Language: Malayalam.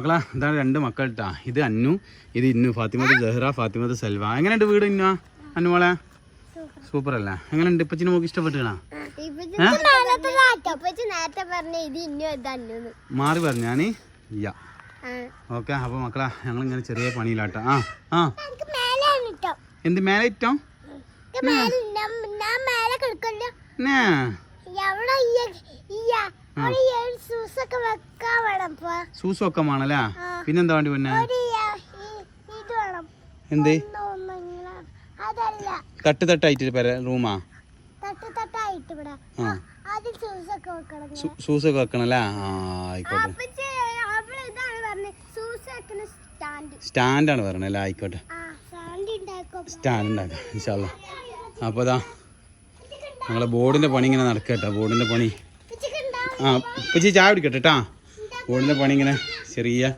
മക്കളാ ഇതാണ് രണ്ട് മക്കൾട്ടാ. ഇത് അന്നു ഇത് ഇന്നു. ഫാത്തിമത് ജഹ്റ ഫാത്തിമത് സെൽവ. എങ്ങനെയുണ്ട് വീട് ഇന്നു? അന്നു മോളെ? സൂപ്പർ അല്ല എങ്ങനെയുണ്ട്? ഇപ്പച്ചിന് മോക്ക് ഇഷ്ടപ്പെട്ടാ മാറി പറഞ്ഞു. ഞാൻ ഇല്ല. ഓക്കെ അപ്പൊ മക്കളാ ഞങ്ങൾ ഇങ്ങനെ ചെറിയ പണിയിലാട്ടോ. ആ ആ. എന്ത് മേലെ ഇറ്റോ എനിക്ക് സൂസൊക്കെ വേണല്ലേ പിന്നെന്താ വേണ്ടി പിന്നെ? ഇത് എന്ത്? തട്ട് തട്ടായിട്ട് പെര റൂമാ? സൂസൊക്കെ വെക്കണം സൂസൊക്കെ വെക്കണല്ലേ? ആ ആയിക്കോട്ടെ. സ്റ്റാൻഡാണ് പറഞ്ഞല്ലേ ആയിക്കോട്ടെ. സ്റ്റാൻഡ് ഇതാ സ്റ്റാൻഡ് ഉണ്ടാക്കാം ഇൻഷാല്ല അപ്പോൾ അതാ ഞങ്ങളെ ബോർഡിന്റെ പണി ഇങ്ങനെ നടക്കട്ടോ ബോർഡിന്റെ പണി. ആ ഇപ്പം ചായ കുടിക്കട്ടെ കേട്ടാ ബോർഡിന്റെ പണി ഇങ്ങനെ ചെറിയ